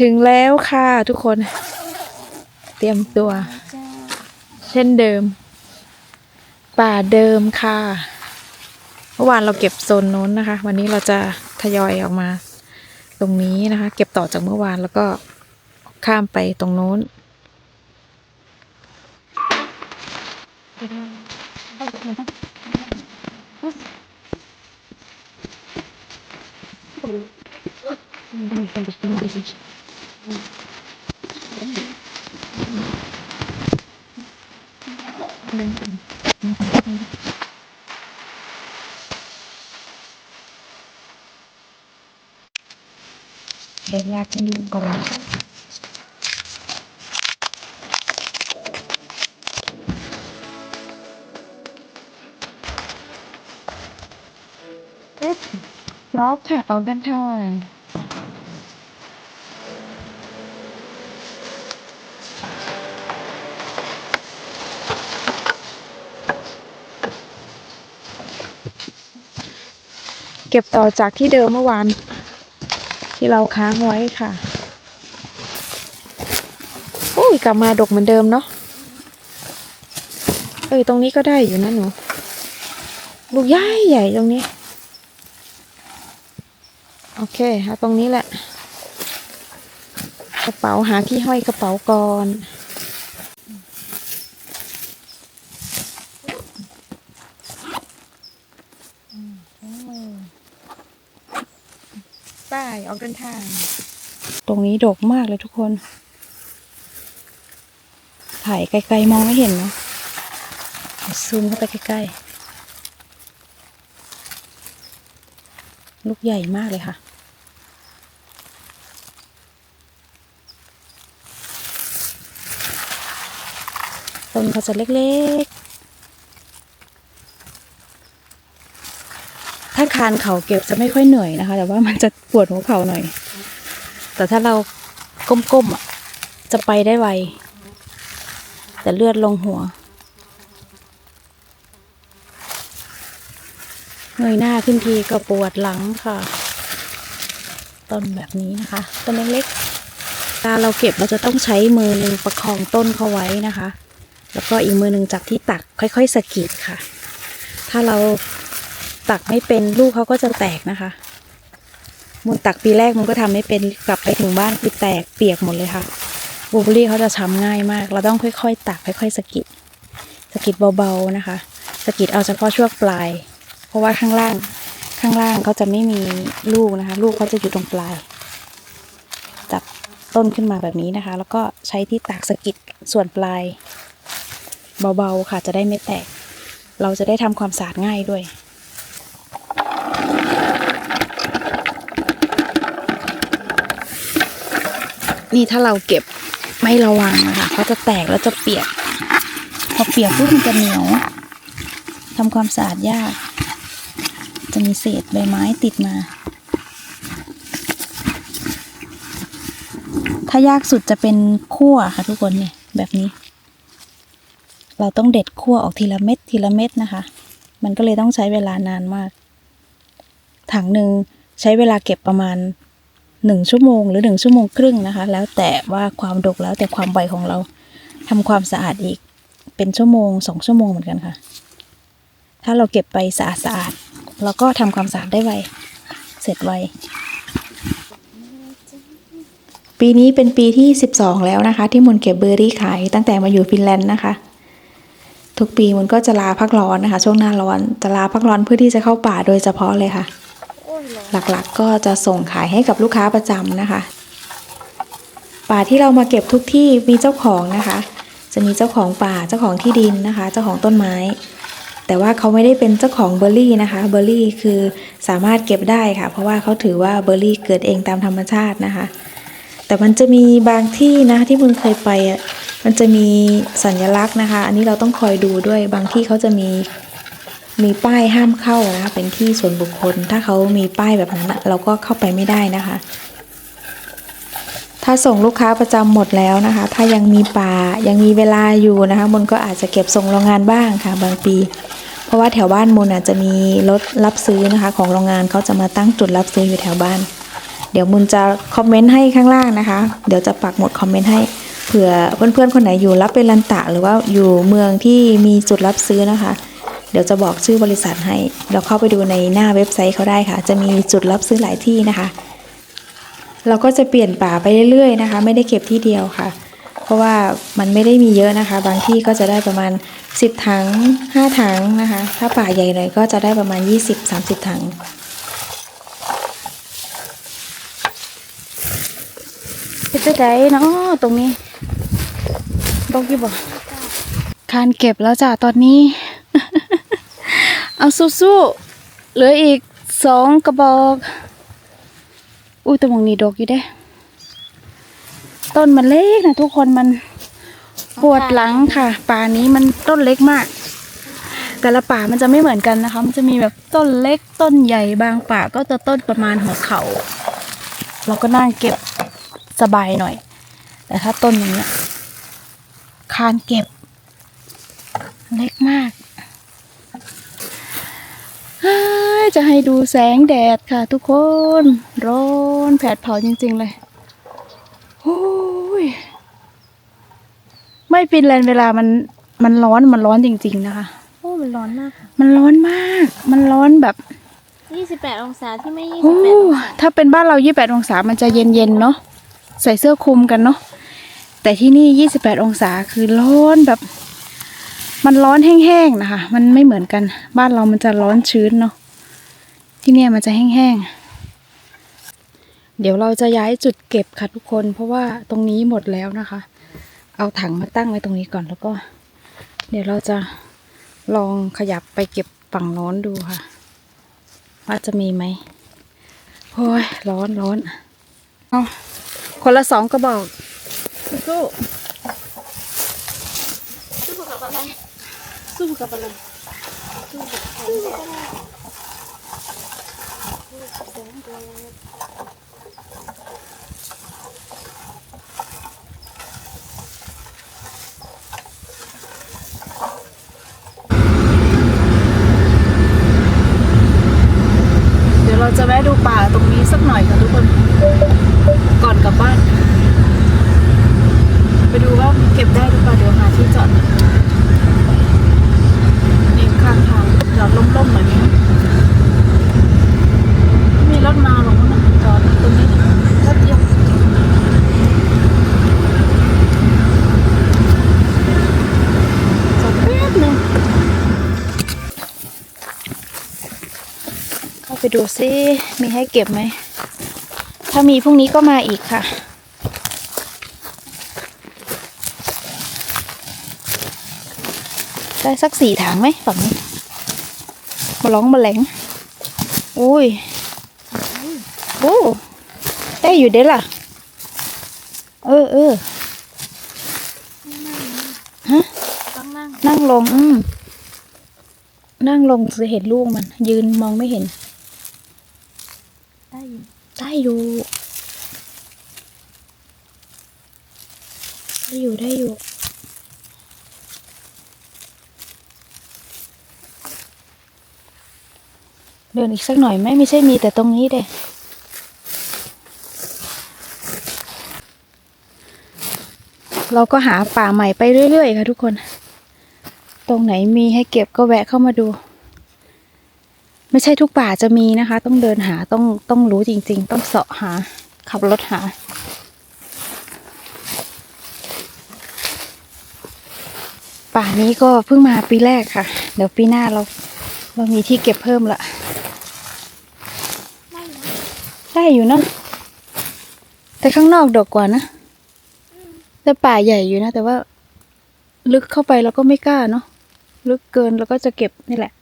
ถึงแล้วค่ะทุกคน เตรียมตัว เช่นเดิม ป่าเดิมค่ะ เมื่อวานเราเก็บโซนนู้นนะคะ วันนี้เราจะทยอยออกมา ตรงนี้นะคะ เก็บต่อจากเมื่อวานแล้วก็ข้ามไปตรงนู้นเดี๋ยวยา กจะดูก่อนล็อกค่ะเอาด้านท้ายเก็บต่อจากที่เดิมเมื่อวาน ที่เราค้างไว้ค่ะอุ้ยกลับมาดกเหมือนเดิมเนาะเอ้ยตรงนี้ก็ได้อยู่นะหนูลูกใหญ่ใหญ่ตรงนี้ โอเคเอาตรงนี้แหละ กระเป๋าหาที่ห้อยกระเป๋าก่อน ป้ายออกเดินทาง ตรงนี้ดกมากเลยทุกคน ถ่ายไกลๆมองไม่เห็นเนาะซูมเข้าไปใกล้ๆ ลูกใหญ่มากเลยค่ะ ต้นเขาจะเล็กๆ ถ้า คานเขาเก็บจะไม่ค่อยเหนื่อยนะคะ แต่ว่ามันจะปวดหัวเข่าหน่อย แต่ถ้าเราก้มๆอะจะไปได้ไว แต่เลือดลงหัว เงยหน้าขึ้นทีก็ปวดหลังค่ะ ต้นแบบนี้นะคะ ต้นเล็กๆเวลาเราเก็บเราจะต้องใช้มือหนึ่งประคองต้นเขาไว้นะคะ แล้วก็อีกมือหนึ่งจับที่ตักค่อย ๆสะกิดค่ะ ถ้าเรา ตักไม่เป็นลูกเขาก็จะแตกนะคะมุนตักปีแรกมันก็ทำไม่เป็นกลับไปถึงบ้านคือแตกเปียกหมดเลยค่ะบลูเบอรี่เขาจะช้ำง่ายมาก เราต้องค่อยๆ ตักค่อยๆสกิดสกิดเบาๆนะคะสกิดเอาเฉพาะช่วงปลาย เพราะว่าข้างล่างข้างล่างเขาจะไม่มีลูกนะคะ ลูกเขาจะอยู่ตรงปลาย จับต้นขึ้นมาแบบนี้นะคะ แล้วก็ใช้ที่ตักสกิดส่วนปลาย เบาๆค่ะจะได้ไม่แตก เราจะได้ทำความสะอาดง่ายด้วย นี่ถ้าเราเก็บไม่ระวังนะคะเขาจะแตกแล้วจะเปียก พอเปียกปุ๊บมันจะเหนียวทำความสะอาดยาก จะมีเศษใบไม้ติดมา ถ้ายากสุดจะเป็นขั้วค่ะทุกคนเนี่ยแบบนี้ เราต้องเด็ดขั้วออกทีละเม็ดทีละเม็ดนะคะ มันก็เลยต้องใช้เวลานานมาก ถังหนึ่งใช้เวลาเก็บประมาณ หนึ่งชั่วโมง หรือหนึ่งชั่วโมงครึ่งนะคะ แล้วแต่ว่าความดกแล้วแต่ความใบของเราทำความสะอาดอีกเป็นชั่วโมงสองชั่วโมงเหมือนกันค่ะ ถ้าเราเก็บไปสะอาดสะอาดเราก็ทำความสะอาดได้ไว เสร็จไว ปีนี้เป็นปีที่ 12 แล้วนะคะ ที่มุนเก็บเบอร์รี่ขายตั้งแต่มาอยู่ฟินแลนด์นะคะทุกปีมันก็จะลาพักร้อนนะคะ ช่วงหน้าร้อนจะลาพักร้อนเพื่อที่จะเข้าป่าโดยเฉพาะเลยค่ะ หลักๆก็จะส่งขายให้กับลูกค้าประจำนะคะ ป่าที่เรามาเก็บทุกที่มีเจ้าของนะคะ จะมีเจ้าของป่าเจ้าของที่ดินนะคะ เจ้าของต้นไม้ แต่ว่าเขาไม่ได้เป็นเจ้าของเบอร์รี่นะคะ เบอร์รี่คือสามารถเก็บได้ค่ะ เพราะว่าเขาถือว่าเบอร์รี่เกิดเองตามธรรมชาตินะคะ แต่มันจะมีบางที่นะที่มึงเคยไปมันจะมีสัญลักษณ์นะคะ อันนี้เราต้องคอยดูด้วยบางที่เขาจะมี มีป้ายห้ามเข้านะคะเป็นที่ส่วนบุคคล ถ้าเขามีป้ายแบบนั้นเราก็เข้าไปไม่ได้นะคะ ถ้าส่งลูกค้าประจำหมดแล้วนะคะ ถ้ายังมีป่ายังมีเวลาอยู่นะคะมนก็อาจจะเก็บส่งโรงงานบ้างค่ะบางปี เพราะว่าแถวบ้านมนอาจจะมีรถรับซื้อนะคะ ของโรงงานเขาจะมาตั้งจุดรับซื้ออยู่แถวบ้าน เดี๋ยวมุนจะคอมเมนต์ให้ข้างล่างนะคะ เดี๋ยวจะปักหมดคอมเมนต์ให้เผื่อเพื่อนๆคนไหนอยู่รับเป็นลันตะ หรือว่าอยู่เมืองที่มีจุดรับซื้อนะคะ เดี๋ยวจะบอกชื่อบริษัทให้ เราเข้าไปดูในหน้าเว็บไซต์เขาได้ค่ะ จะมีจุดรับซื้อหลายที่นะคะ เราก็จะเปลี่ยนป่าไปเรื่อยๆนะคะ ไม่ได้เก็บที่เดียวค่ะ เพราะว่ามันไม่ได้มีเยอะนะคะ บางที่ก็จะได้ประมาณ 10 ถัง 5 ถังนะคะ ถ้าป่าใหญ่หน่อยก็จะได้ประมาณ 20-30 ถังเจะไดเนาะตรงนี้ดอกยี่บ่คานเก็บแล้วจ้ะตอนนี้ เอาสู้ๆเหลืออีกสองกระบอก อุ้ยแตะมองนี้ดอกอยู่เด้ ต้นมันเล็กนะทุกคนมันปวดหลังค่ะ ป่านี้มันต้นเล็กมาก แต่ละป่ามันจะไม่เหมือนกันนะคะ มันจะมีแบบต้นเล็กต้นใหญ่บางป่าก็จะต้นประมาณหัวเขา่าเราก็นั่งเก็บสบายหน่อย แต่ถ้าต้นอย่างเนี้ยคานเก็บ เล็กมากเฮ้ย จะให้ดูแสงแดดค่ะทุกคน ร้อนแผดเผาจริง ๆ เลยโอ้ยไม่ฟินแลนด์เวลามันมันร้อนมันร้อนจริง ๆ นะคะ โอ้มันร้อนมากค่ะมันร้อนมาก มันร้อนแบบ28 องศาที่ไม่ โอ้28องศาถ้าเป็นบ้านเรา 28 องศามันจะเย็นๆเนาะใส่เสื้อคลุมกันเนาะแต่ที่นี่ 28 องศาคือร้อนแบบ มันร้อนแห้งๆนะคะ มันไม่เหมือนกัน บ้านเรามันจะร้อนชื้นเนาะ ที่เนี่ยมันจะแห้งๆ เดี๋ยวเราจะย้ายจุดเก็บค่ะทุกคน เพราะว่าตรงนี้หมดแล้วนะคะ เอาถังมาตั้งไว้ตรงนี้ก่อนแล้วก็ เดี๋ยวเราจะลองขยับไปเก็บฝั่งโน้นดูค่ะ ว่าจะมีไหมโอ้ยร้อนร้อนเอาคนละสองกระบอกสู้สู้กับอะไรสู้กับอะไรเดี๋ Don't do. ดูซิมีให้เก็บไหม ถ้ามีพรุ่งนี้ก็มาอีกค่ะ ได้สักสี่ถังไหมฝั่งนี้มาร้องมาแหลงอุ้ยโอ้ได้อยู่เด้ล่ะ เออเออฮะต้องนั่งนั่งลง อืมนั่งลงจะเห็นลูกมัน ยืนมองไม่เห็น ได้อยู่ได้อยู่ได้อยู่ได้อยู่เดินอีกสักหน่อยไหมไม่ใช่มีแต่ตรงนี้เด้เราก็หาป่าใหม่ไปเรื่อยๆค่ะทุกคน ตรงไหนมีให้เก็บก็แวะเข้ามาดู ไม่ใช่ทุกป่าจะมีนะคะ ต้องเดินหาต้องต้องรู้จริง ๆ ต้องเสาะหา ขับรถหา ป่านี้ก็เพิ่งมาปีแรกค่ะ เดี๋ยวปีหน้าเราเรามีที่เก็บเพิ่มละได้อยู่เนอะแต่ข้างนอกดกกว่านะแต่ป่าใหญ่อยู่นะ แต่ว่า ลึกเข้าไปเราก็ไม่กล้าเนาะลึกเกินเราก็จะเก็บนี่แหละ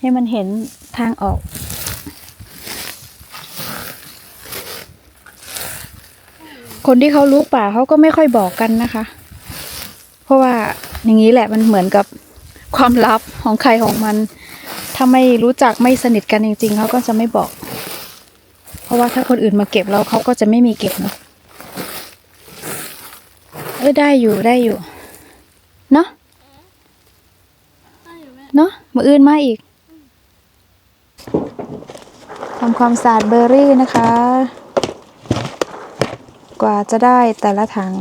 ให้มันเห็นทางออก คนที่เขารู้ป่าเขาก็ไม่ค่อยบอกกันนะคะ เพราะว่าอย่างนี้แหละมันเหมือนกับความลับของใครของมัน ถ้าไม่รู้จักไม่สนิทกันจริง ๆเขาก็จะไม่บอก เพราะว่าถ้าคนอื่นมาเก็บแล้วเขาก็จะไม่มีเก็บเนาะเออได้อยู่ได้อยู่ เนาะได้อยู่แม่เนาะมืออื่นมาอีก ทำความสะอาดเบอร์รี่นะคะ กว่าจะได้แต่ละถัง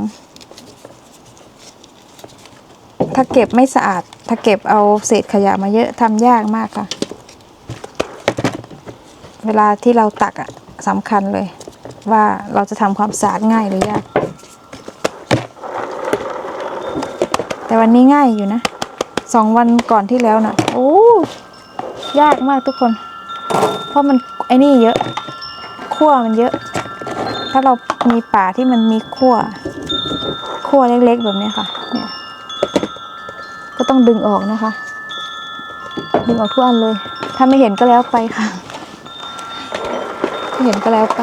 ถ้าเก็บไม่สะอาด ถ้าเก็บเอาเศษขยะมาเยอะทำยากมากค่ะ เวลาที่เราตักอะสำคัญเลย ว่าเราจะทำความสะอาดง่ายหรือยาก แต่วันนี้ง่ายอยู่นะสองวันก่อนที่แล้วนะโอ้ ยากมากทุกคน เพราะมัน ไอ้นี่เยอะขั้วมันเยอะ ถ้าเรามีป่าที่มันมีขั้วขั้วเล็กๆแบบนี้ค่ะเนี่ยก็ต้องดึงออกนะคะ ดึงออกทุกอันเลย ถ้าไม่เห็นก็แล้วไปค่ะ ไม่เห็นก็แล้วไป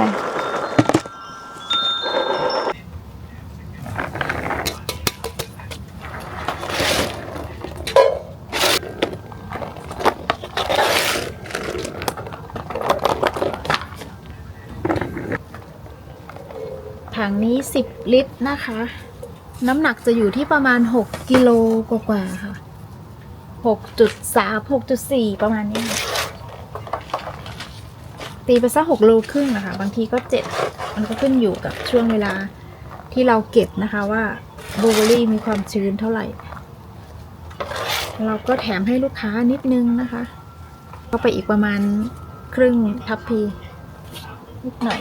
ถังนี้ 10 ลิตรนะคะ น้ำหนักจะอยู่ที่ประมาณ 6 กิโลกว่าๆค่ะ 6.3 6.4 ประมาณนี้ค่ะตีไปสัก6โลครึ่งนะคะ บางทีก็7มันก็ขึ้นอยู่กับช่วงเวลาที่เราเก็บนะคะว่าบลูเบอรี่มีความชื้นเท่าไหร่ เราก็แถมให้ลูกค้านิดนึงนะคะ ก็ไปอีกประมาณครึ่งทัพพีนิดหน่อย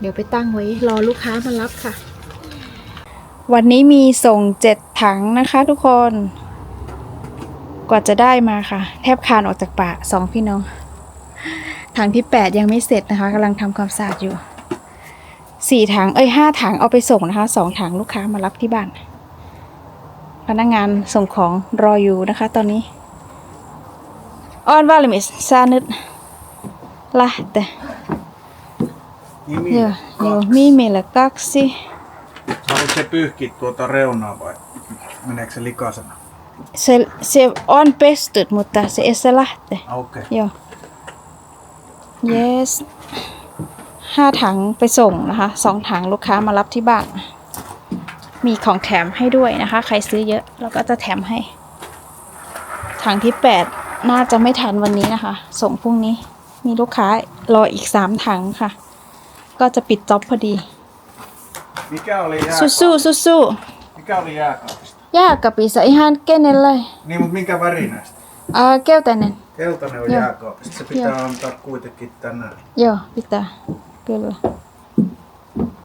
เดี๋ยวไปตั้งไว้รอลูกค้ามารับค่ะ วันนี้มีส่งเจ็ดถังนะคะทุกคน กว่าจะได้มาค่ะ แทบคานออกจากปากสองพี่น้อง ถังที่แปดยังไม่เสร็จนะคะกำลังทำความสะอาดอยู่สี่ถังเอ้ยห้าถังเอาไปส่งนะคะสองถังลูกค้ามารับที่บ้าน พนักงานส่งของรออยู่นะคะ ตอนนี้ออนว่าลิมิสซานึดละแต่ Niin, เดี๋ยว niin. เดี๋ยวมีเมลกักซิ Haluatko se pyyhkiä tuota reunaa vai meneekö se likasena? Se, se on pestyt, mutta se ei se lähte. Ah, Okei. Okay. โย yes ห้าถังไปส่งนะคะสองถังลูกค้ามารับที่บ้าน มีของแถมให้ด้วยนะคะ ใครซื้อเยอะเราก็จะแถมให้ ถังที่แปดน่าจะไม่ทันวันนี้นะคะ ส่งพรุ่งนี้ มีลูกค้ารออีกสามถังค่ะ ก็จะปิดจ็อบพอดี Mikä oli สู้ jääkaapista? สู้สู้สู้ Mikä oli jääkaapista? ยากกับปีสihan kenelle Niin, mutta minkä värinäistä? อ่าแก้วแต่นั้น Keltainen on Joo. jääkaapista. Se pitää antaa kuitenkin tänään. Joo, pitää. Kyllä.